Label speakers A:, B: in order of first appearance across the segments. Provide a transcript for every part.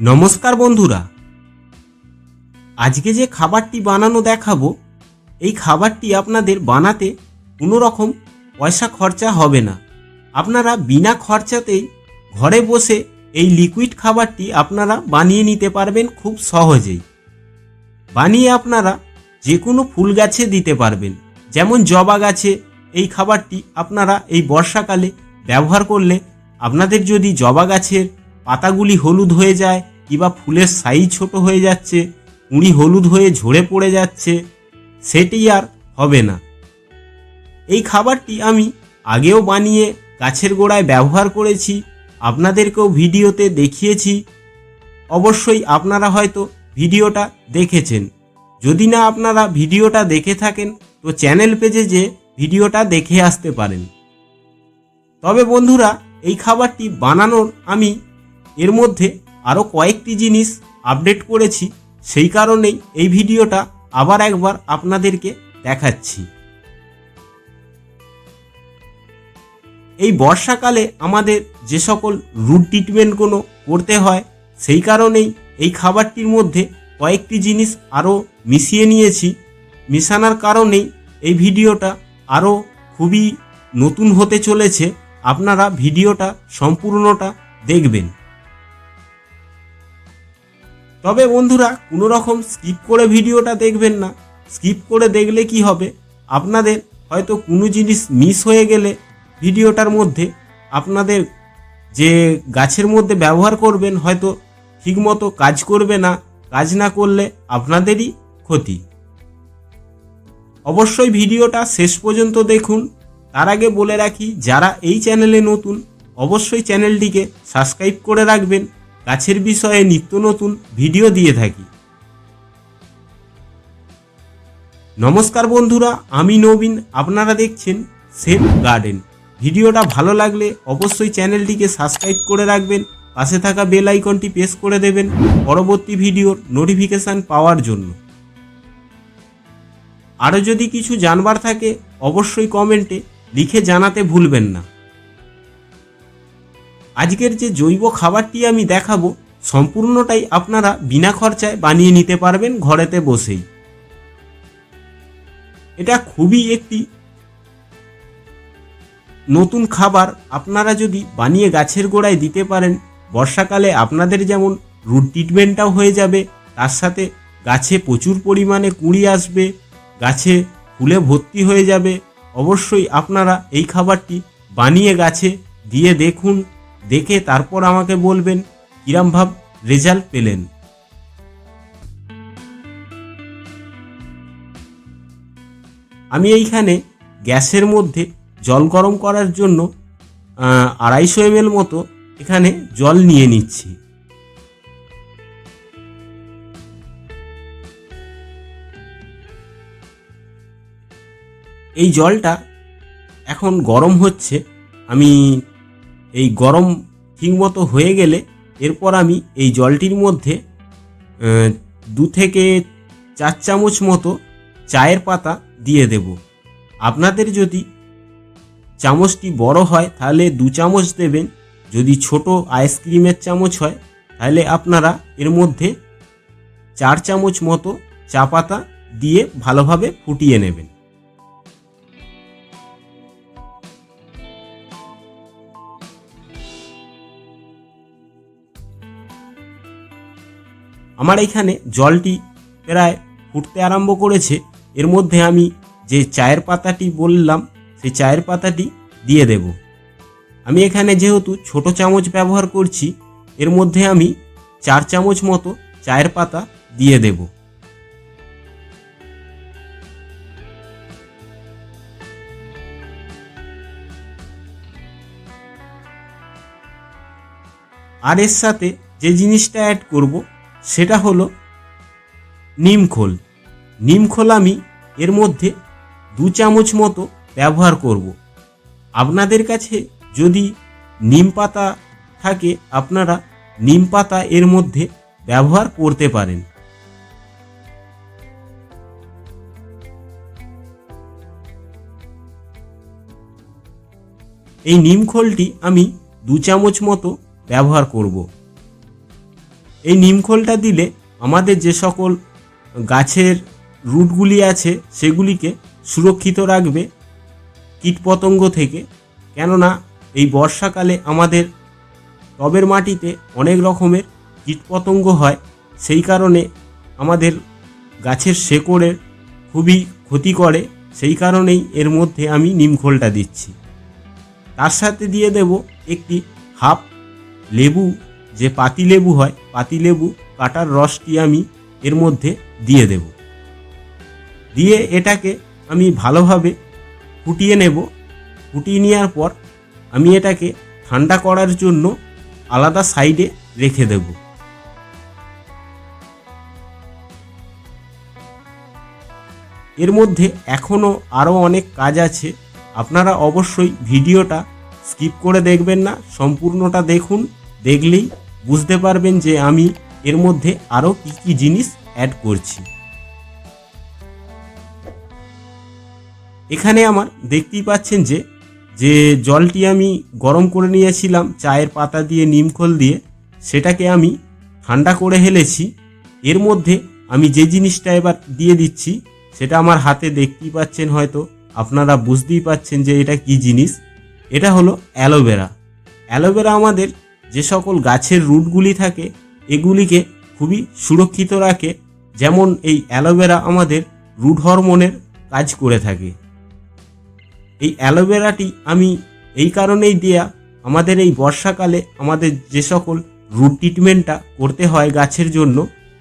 A: নমস্কার বন্ধুরা। আজকে যে খাবারটি বানানো দেখাবো, এই খাবারটি আপনাদের বানাতে কোনো রকম পয়সা খরচা হবে না। আপনারা বিনা খরচাতেই ঘরে বসে এই লিকুইড খাবারটি আপনারা বানিয়ে নিতে পারবেন খুব সহজেই। বানিয়ে আপনারা যে কোনো ফুল গাছে দিতে পারবেন। যেমন জবা গাছে এই খাবারটি আপনারা এই বর্ষাকালে ব্যবহার করলে আপনাদের যদি জবা গাছের পাতাগুলি হলুদ হয়ে যায় কিংবা ফুলের সাইজ ছোট হয়ে যাচ্ছে কুঁড়ি হলুদ হয়ে ঝরে পড়ে যাচ্ছে, সেটি আর হবে না। এই খাবারটি আমি আগেও বানিয়ে গাছের গোড়ায় ব্যবহার করেছি আপনাদেরকেও ভিডিওতে দেখিয়েছি। অবশ্যই আপনারা হয়তো ভিডিওটা দেখেছেন। যদি না আপনারা ভিডিওটা দেখে থাকেন, তো চ্যানেল পেজে যে ভিডিওটা দেখে আসতে পারেন। তবে বন্ধুরা, এই খাবারটি বানানোর আমি এর মধ্যে আরও কয়েকটি জিনিস আপডেট করেছি। সেই কারণেই এই ভিডিওটা আবার একবার আপনাদেরকে দেখাচ্ছি। এই বর্ষাকালে আমাদের যে সকল রুট ট্রিটমেন্টগুলো করতে হয়, সেই কারণেই এই খাবারটির মধ্যে কয়েকটি জিনিস আরও মিশিয়ে নিয়েছি। মিশানোর কারণেই এই ভিডিওটা আরও খুবই নতুন হতে চলেছে। আপনারা ভিডিওটা সম্পূর্ণটা দেখবেন। তবে বন্ধুরা, কোনো রকম স্কিপ করে ভিডিওটা দেখবেন না। স্কিপ করে দেখলে কি হবে? আপনাদের হয়তো কোনো জিনিস মিস হয়ে গেলে ভিডিওটার মধ্যে আপনাদের যে গাছের মধ্যে ব্যবহার করবেন হয়তো ঠিকমতো কাজ করবে না, কাজ না করলে আপনাদেরই ক্ষতি। অবশ্যই ভিডিওটা শেষ পর্যন্ত দেখুন। তার আগে বলে রাখি, যারা এই চ্যানেলে নতুন, অবশ্যই চ্যানেলটিকে সাবস্ক্রাইব করে রাখবেন। গাছের বিষয়ে নিত্য নতুন ভিডিও দিয়ে থাকি। নমস্কার বন্ধুরা, আমি নবীন, আপনারা দেখছেন সেফ গার্ডেন। ভিডিওটা ভালো লাগলে অবশ্যই চ্যানেলটিকে সাবস্ক্রাইব করে রাখবেন, পাশে থাকা বেল আইকনটি প্রেস করে দেবেন পরবর্তী ভিডিওর নোটিফিকেশান পাওয়ার জন্য। আরও যদি কিছু জানবার থাকে, অবশ্যই কমেন্টে লিখে জানাতে ভুলবেন না। আজকের যে জৈব খাবারটি আমি দেখাবো, সম্পূর্ণটাই আপনারা বিনা খরচায় বানিয়ে নিতে পারবেন ঘরেতে বসেই। এটা খুবই একটি নতুন খাবার আপনারা যদি বানিয়ে গাছের গোড়ায় দিতে পারেন, বর্ষাকালে আপনাদের যেমন রুট ট্রিটমেন্টটাও হয়ে যাবে, তার সাথে গাছে প্রচুর পরিমাণে কুঁড়ি আসবে, গাছে ফুলে ভর্তি হয়ে যাবে। অবশ্যই আপনারা এই খাবারটি বানিয়ে গাছে দিয়ে দেখুন, দেখে তারপর আমাকে বলবেন কিরম ভাব রেজাল্ট পেলেন। আমি এইখানে গ্যাসের মধ্যে জল গরম করার জন্য আড়াইশো এম মতো এখানে জল নিয়ে নিচ্ছি। এই জলটা এখন গরম হচ্ছে। আমি এই গরম ঠিকমতো হয়ে গেলে এরপর আমি এই জলটির মধ্যে দু থেকে চার চামচ মতো চায়ের পাতা দিয়ে দেব। আপনাদের যদি চামচটি বড় হয়, তাহলে দু চামচ দেবেন। যদি ছোট আইসক্রিমের চামচ হয়, তাহলে আপনারা এর মধ্যে চার চামচ মতো চা পাতা দিয়ে ভালোভাবে ফুটিয়ে নেবেন। আমার এখানে জলটি প্রায় ফুটতে আরম্ভ করেছে। এর মধ্যে আমি যে চায়ের পাতাটি বললাম সেই চায়ের পাতাটি দিয়ে দেব। আমি এখানে যেহেতু ছোট চামচ ব্যবহার করছি, এর মধ্যে আমি চার চামচ মতো চায়ের পাতা দিয়ে দেব। আর এর সাথে যে জিনিসটা অ্যাড করব, সেটা হলো নিমখোল নিমখোল আমি এর মধ্যে দু চামচ মতো ব্যবহার করব। আপনাদের কাছে যদি নিম পাতা থাকে, আপনারা নিম পাতা এর মধ্যে ব্যবহার করতে পারেন। এই নিম খোলটি আমি দু চামচ মতো ব্যবহার করব। এই নিম খোলটা দিলে আমাদের যে সকল গাছের রুটগুলি আছে, সেগুলিকে সুরক্ষিত রাখবে। কীটপতঙ্গ থেকে। কেননা এই বর্ষাকালে আমাদের টবের মাটিতে অনেক রকমের কীটপতঙ্গ হয়, সেই কারণে আমাদের গাছের শেকড়ের খুবই ক্ষতি করে, সেই কারণেই এর মধ্যে আমি নিমখোলটা দিচ্ছি। তার সাথে দিয়ে দেব একটি হাফ লেবু, যে পাতি লেবু হয়, পাতি লেবু কাটার রসটি আমি এর মধ্যে দিয়ে দেব। দিয়ে এটাকে আমি ভালোভাবে ফুটিয়ে নেব। ফুটিয়ে নেওয়ার পর আমি এটাকে ঠান্ডা করার জন্য আলাদা সাইডে রেখে দেব। এর মধ্যে এখনও আরও অনেক কাজ আছে। আপনারা অবশ্যই ভিডিওটা স্কিপ করে দেখবেন না, সম্পূর্ণটা দেখুন, দেখলেই বুঝতে পারবেন যে আমি এর মধ্যে আরও কী কী জিনিস অ্যাড করছি। এখানে আমার দেখতেই পাচ্ছেন যে যে জলটি আমি গরম করে নিয়েছিলাম, চায়ের পাতা দিয়ে নিমখোল দিয়ে, সেটাকে আমি ঠান্ডা করে হেলেছি। এর মধ্যে আমি যে জিনিসটা এবার দিয়ে দিচ্ছি, সেটা আমার হাতে দেখতেই পাচ্ছেন হয়তো, আপনারা বুঝতেই পাচ্ছেন যে এটা কি জিনিস। এটা হলো অ্যালোভেরা। অ্যালোভেরা আমাদের যে সকল গাছের রুটগুলি থাকে, এগুলিকে খুবই সুরক্ষিত রাখে, যেমন এই অ্যালোভেরা আমাদের রুট হরমোনের কাজ করে থাকে। এই অ্যালোভেরাটি আমি এই কারণেই দেয়া, আমাদের এই বর্ষাকালে আমাদের যে সকল রুট ট্রিটমেন্টটা করতে হয় গাছের জন্য,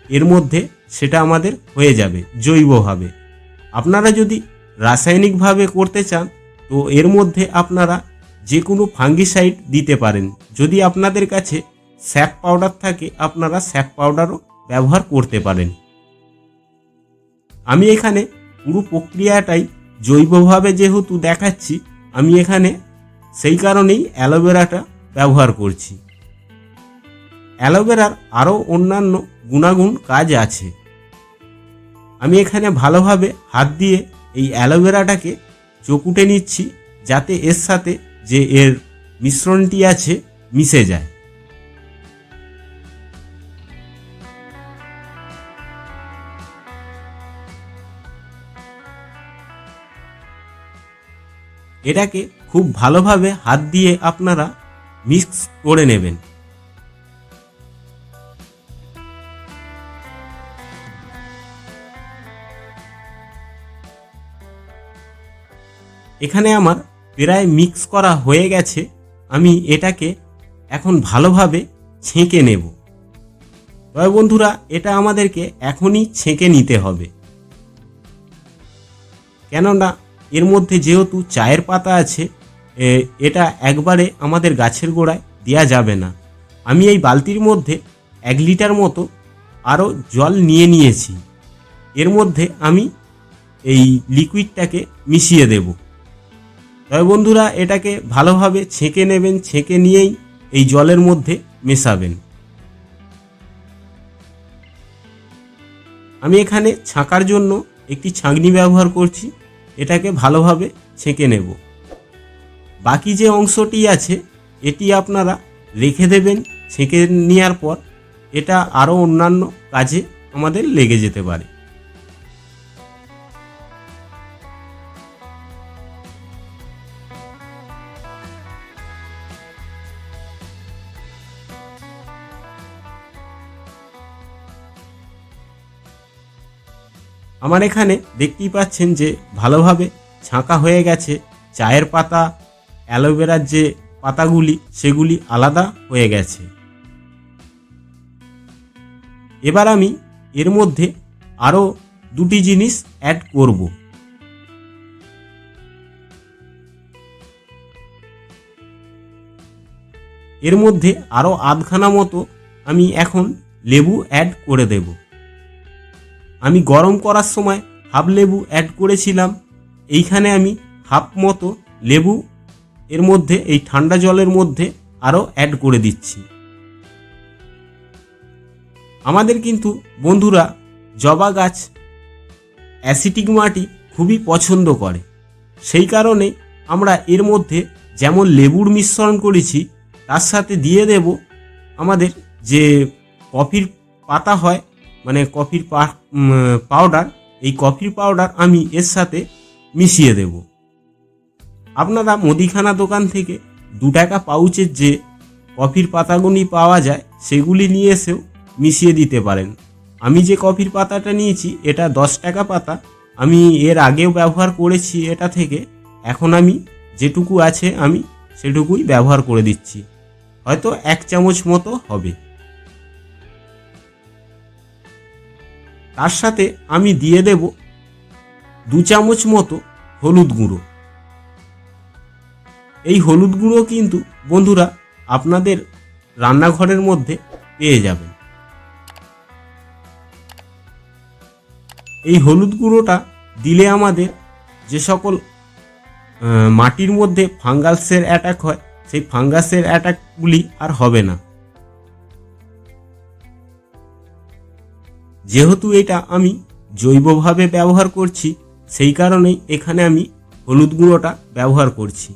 A: এর মধ্যে সেটা আমাদের হয়ে যাবে, জৈবভাবে। আপনারা যদি রাসায়নিকভাবে করতে চান, তো এর মধ্যে আপনারা যে কোনো ফাঙ্গিসাইড দিতে পারেন। যদি আপনাদের কাছে স্যাপ পাউডার থাকে, আপনারা স্যাপ পাউডারও ব্যবহার করতে পারেন। আমি এখানে পুরো প্রক্রিয়াটাই জৈবভাবে যেহেতু দেখাচ্ছি, আমি এখানে সেই কারণেই অ্যালোভেরাটা ব্যবহার করছি। অ্যালোভেরার আরও অন্যান্য গুণাগুণ কাজ আছে। আমি এখানে ভালোভাবে হাত দিয়ে এই অ্যালোভেরাটাকে চকুটে নিচ্ছি, যাতে এর সাথে যে এর মিশ্রণটি আছে মিশে যায়। এটাকে খুব ভালোভাবে হাত দিয়ে আপনারা মিক্স করে নেবেন। এখানে আমার প্রায় মিক্স করা হয়ে গেছে। আমি এটাকে এখন ভালোভাবে ছেঁকে নেব। তবে বন্ধুরা, এটা আমাদেরকে এখনই ছেঁকে নিতে হবে। কেননা এর মধ্যে যেহেতু চায়ের পাতা আছে এটা একবারে আমাদের গাছের গোড়ায় দেওয়া যাবে না। আমি এই বালতির মধ্যে এক লিটার মতো আরও জল নিয়ে নিয়েছি। এর মধ্যে আমি এই লিকুইডটাকে মিশিয়ে দেব। তবে বন্ধুরা, এটাকে ভালোভাবে ছেঁকে নেবেন, ছেঁকে নিয়েই এই জলের মধ্যে মেশাবেন। আমি এখানে ছাঁকার জন্য একটি ছাঁকনি ব্যবহার করছি। এটাকে ভালোভাবে ছেঁকে নেব। বাকি যে অংশটি আছে, এটি আপনারা রেখে দেবেন ছেঁকে নেওয়ার পর, এটা আরও অন্যান্য কাজে আমাদের লেগে যেতে পারে। আমার এখানে দেখতেই পাচ্ছেন যে ভালোভাবে ছাঁকা হয়ে গেছে চায়ের পাতা, অ্যালোভেরার যে পাতাগুলি, সেগুলি আলাদা হয়ে গেছে। এবার আমি এর মধ্যে আরও দুটি জিনিস অ্যাড করব। এর মধ্যে আরও আধখানা মতো আমি এখন লেবু অ্যাড করে দেবো। আমি গরম করার সময় হাফ লেবু অ্যাড করেছিলাম। এইখানে আমি হাফ মতো লেবু এর মধ্যে, এই ঠান্ডা জলের মধ্যে আরও অ্যাড করে দিচ্ছি। আমাদের কিন্তু বন্ধুরা জবা গাছ অ্যাসিটিক মাটি খুবই পছন্দ করে। সেই কারণে আমরা এর মধ্যে যেমন লেবুর মিশ্রণ করেছি, তার সাথে দিয়ে দেব আমাদের যে কফির পাতা হয় মানে কফির পাউডার এই কফির পাউডার আমি এর সাথে মিশিয়ে দেব। আপনারা মুদিখানা দোকান থেকে দু টাকা পাউচের যে কফির পাতাগুলি পাওয়া যায়, সেগুলি নিয়ে এসেও মিশিয়ে দিতে পারেন। আমি যে কফির পাতাটা নিয়েছি, এটা দশ টাকা পাতা। আমি এর আগেও ব্যবহার করেছি এটা থেকে। এখন আমি যেটুকু আছে আমি সেটুকুই ব্যবহার করে দিচ্ছি। হয়তো এক চামচ মতো হবে। তার সাথে আমি দিয়ে দেব দু চামচ মতো হলুদ গুঁড়ো। এই হলুদ গুঁড়ো কিন্তু বন্ধুরা আপনাদের রান্নাঘরের মধ্যে পেয়ে যাবেন। এই হলুদ গুঁড়োটা দিলে আমাদের যে সকল মাটির মধ্যে ফাঙ্গাসের অ্যাটাক হয়, সেই ফাঙ্গাসের অ্যাটাকগুলি আর হবে না। যেহেতু এটা আমি জৈবভাবে ব্যবহার করছি, সেই কারণেই এখানে আমি হলুদ গুঁড়োটা ব্যবহার করছি।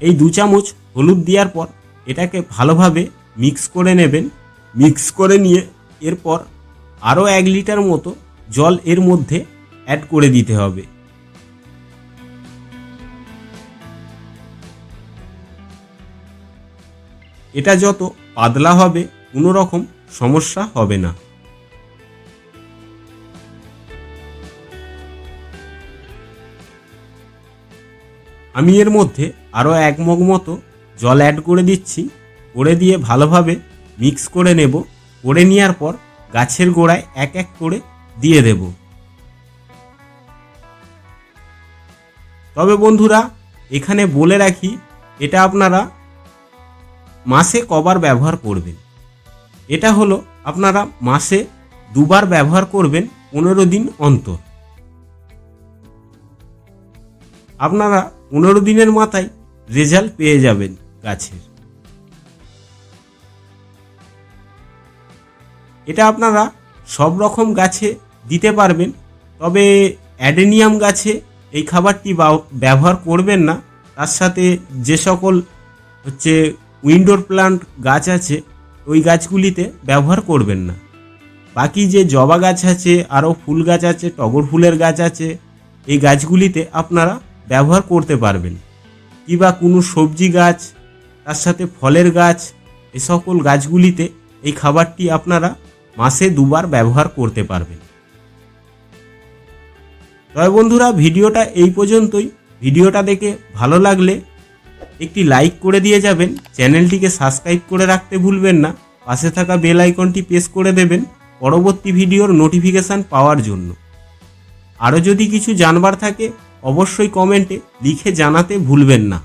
A: এই দু চামচ হলুদ দেওয়ার পর এটাকে ভালোভাবে মিক্স করে নেবেন। মিক্স করে নিয়ে এরপর আরও এক লিটার মতো জল এর মধ্যে অ্যাড করে দিতে হবে। এটা যত পাতলা হবে, কোনো রকম সমস্যা হবে না। আমি এর মধ্যে আরও এক মগ মতো জল অ্যাড করে দিচ্ছি। করে দিয়ে ভালোভাবে মিক্স করে নেব। করে নেওয়ার পর গাছের গোড়ায় এক এক করে দিয়ে দেব। তবে বন্ধুরা, এখানে বলে রাখি, এটা আপনারা মাসে কবার ব্যবহার করবেন। এটা হলো আপনারা মাসে দুবার ব্যবহার করবেন পনেরো দিন অন্তর। আপনারা পনেরো দিনের মাথায় রেজাল্ট পেয়ে যাবেন গাছের। এটা আপনারা সব রকম গাছে দিতে পারবেন, তবে অ্যাডেনিয়াম গাছে এই খাবারটি ব্যবহার করবেন না। তার সাথে যে সকল হচ্ছে উইন্ডোর প্লান্ট গাছ আছে, ওই গাছগুলিতে ব্যবহার করবেন না। বাকি যে জবা গাছ আছে, আরও ফুল গাছ আছে, টগর ফুলের গাছ আছে, এই গাছগুলিতে আপনারা ব্যবহার করতে পারবেন। কিবা কোনো সবজি গাছ, তার সাথে ফলের গাছ, এ সকল গাছগুলিতে এই খাবারটি আপনারা মাসে দুবার ব্যবহার করতে পারবেন। তবে বন্ধুরা, ভিডিওটা এই পর্যন্তই। ভিডিওটা দেখে ভালো লাগলে একটি লাইক করে দিয়ে যাবেন, চ্যানেলটিকে সাবস্ক্রাইব করে রাখতে ভুলবেন না, পাশে থাকা বেল আইকনটি প্রেস করে দেবেন পরবর্তী ভিডিওর নোটিফিকেশান পাওয়ার জন্য। আরও যদি কিছু জানবার থাকে, অবশ্যই কমেন্টে লিখে জানাতে ভুলবেন না।